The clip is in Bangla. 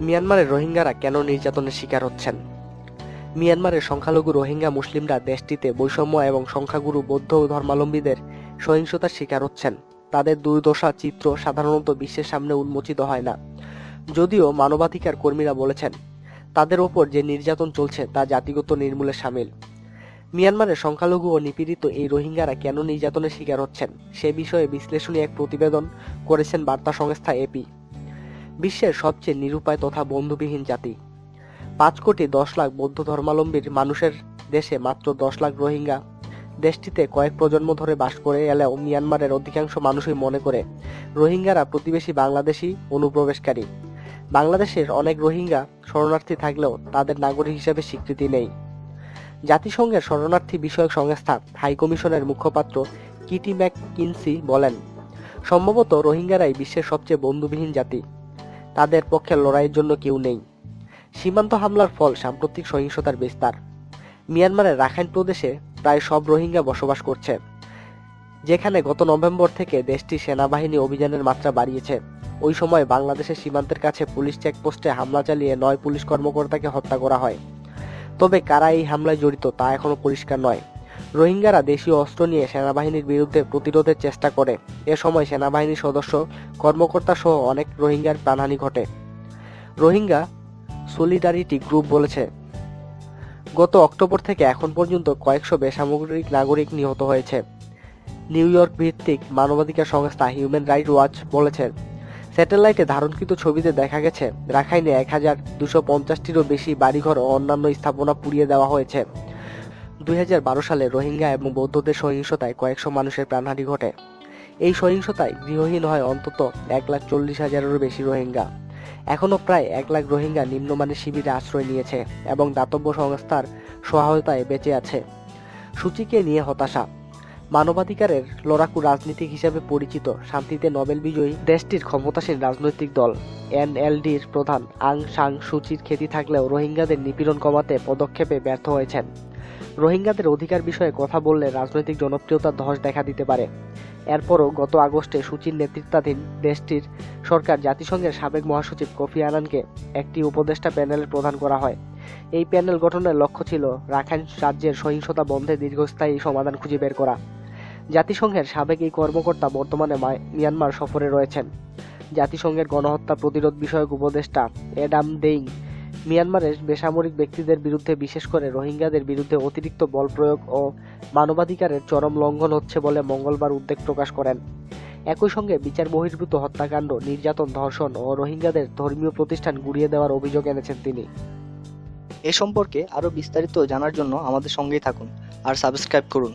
মিয়ানমারের রোহিঙ্গারা কেন নির্যাতনের শিকার হচ্ছেন? মিয়ানমারের সংখ্যালঘু রোহিঙ্গা মুসলিমরা দেশটিতে বৈষম্য এবং সংখ্যাগুরু বৌদ্ধ ধর্মাবলম্বীদের সহিংসতার শিকার হচ্ছেন। তাদের দুর্দশা চিত্র সাধারণত বিশ্বের সামনে উন্মোচিত হয় না। যদিও মানবাধিকার কর্মীরা বলেছেন, তাদের ওপর যে নির্যাতন চলছে তা জাতিগত নির্মূলে সামিল। মিয়ানমারের সংখ্যালঘু ও নিপীড়িত এই রোহিঙ্গারা কেন নির্যাতনের শিকার হচ্ছেন, সে বিষয়ে বিশ্লেষণী এক প্রতিবেদন করেছেন বার্তা সংস্থা এপি বিশ্বের সবচেয়ে নিরুপায় তথা বন্ধুবিহীন জাতি। পাঁচ কোটি দশ লাখ বৌদ্ধ ধর্মাবলম্বীর মানুষের দেশে মাত্র দশ লাখ রোহিঙ্গা। দেশটিতে কয়েক প্রজন্ম ধরে বাস করে এলেও মিয়ানমারের অধিকাংশ মানুষই মনে করে, রোহিঙ্গারা প্রতিবেশী বাংলাদেশি অনুপ্রবেশকারী। বাংলাদেশের অনেক রোহিঙ্গা শরণার্থী থাকলেও তাদের নাগরিক হিসেবে স্বীকৃতি নেই। জাতিসংঘের শরণার্থী বিষয়ক সংস্থা হাই কমিশনের মুখপাত্র কিটি ম্যাক কিনসি বলেন, সম্ভবত রোহিঙ্গারাই বিশ্বের সবচেয়ে বন্ধুবিহীন জাতি। তাদের পক্ষে লড়াইয়ের জন্য কেউ নেই। সীমান্ত হামলার ফল সাম্প্রতিক সহিংসতার বিস্তার। মিয়ানমারের রাখাইন প্রদেশে প্রায় সব রোহিঙ্গা বসবাস করছে, যেখানে গত নভেম্বর থেকে দেশটি সেনাবাহিনী অভিযানের মাত্রা বাড়িয়েছে। ওই সময় বাংলাদেশের সীমান্তের কাছে পুলিশ চেকপোস্টে হামলা চালিয়ে নয় পুলিশ কর্মকর্তাকে হত্যা করা হয়। তবে কারা এই হামলায় জড়িত তা এখনও পরিষ্কার নয়। রোহিঙ্গারা দেশীয় অস্ত্র নিয়ে সেনাবাহিনীর বিরুদ্ধে প্রতিরোধের চেষ্টা করে। এ সময় সেনাবাহিনীর সদস্য কর্মকর্তা সহ অনেক রোহিঙ্গার প্রাণহানি ঘটে। রোহিঙ্গা সলিডারিটি গ্রুপ বলেছে, গত অক্টোবর থেকে এখন পর্যন্ত কয়েকশো বেসামরিক নাগরিক নিহত হয়েছে। নিউ ইয়র্ক ভিত্তিক মানবাধিকার সংস্থা হিউম্যান রাইট ওয়াচ বলেছে, স্যাটেলাইটে ধারণকৃত ছবিতে দেখা গেছে, রাখাইনে এক হাজার দুশো পঞ্চাশটিরও বেশি বাড়িঘর ও অন্যান্য স্থাপনা পুড়িয়ে দেওয়া হয়েছে। দুই হাজার বারো সালে রোহিঙ্গা এবং বৌদ্ধদের সহিংসতায় কয়েকশো মানুষের প্রাণহানি ঘটে। এই সহিংসতায় গৃহহীন হয় অন্তত এক লাখ চল্লিশ হাজারেরও বেশি রোহিঙ্গা। এখনও প্রায় এক লাখ রোহিঙ্গা নিম্নমানের শিবিরে আশ্রয় নিয়েছে এবং দাতব্য সংস্থার সহায়তায় বেঁচে আছে। সূচিকে নিয়ে হতাশা। মানবাধিকারের লড়াকু রাজনীতিক হিসেবে পরিচিত শান্তিতে নোবেল বিজয়ী দেশটির ক্ষমতাসীন রাজনৈতিক দল এনএলডির প্রধান আং সাং সূচির খ্যাতি থাকলেও রোহিঙ্গাদের নিপীড়ন কমাতে পদক্ষেপে ব্যর্থ হয়েছেন। রোহিঙ্গাদের অধিকার বিষয়ে কথা বললে রাজনৈতিক জনপ্রিয়তার ধস দেখা দিতে পারে। এরপরও গত আগস্টে সূচির নেতৃত্বাধীন দেশটির সরকার জাতিসংঘের সাবেক মহাসচিব কফি আনানকে একটি উপদেষ্টা প্যানেলের প্রধান করা হয়। এই প্যানেল গঠনের লক্ষ্য ছিল রাখাইন রাজ্যের সহিংসতা বন্ধে দীর্ঘস্থায়ী সমাধান খুঁজে বের করা। জাতিসংঘের সাবেক এই কর্মকর্তা বর্তমানে মায়- মিয়ানমার সফরে রয়েছেন। জাতিসংঘের গণহত্যা প্রতিরোধ বিষয়ক উপদেষ্টা এডাম ডেইং মিয়ানমারের বেসামরিক ব্যক্তিদের বিরুদ্ধে, বিশেষ করে রোহিঙ্গাদের বিরুদ্ধে অতিরিক্ত বল প্রয়োগ ও মানবাধিকারের চরম লঙ্ঘন হচ্ছে বলে মঙ্গলবার উদ্বেগ প্রকাশ করেন। একই সঙ্গে বিচার বহির্ভূত হত্যাকাণ্ড, নির্যাতন, ধর্ষণ ও রোহিঙ্গাদের ধর্মীয় প্রতিষ্ঠান গুড়িয়ে দেওয়ার অভিযোগ এনেছেন তিনি। এ সম্পর্কে আরও বিস্তারিত জানার জন্য আমাদের সঙ্গেই থাকুন আর সাবস্ক্রাইব করুন।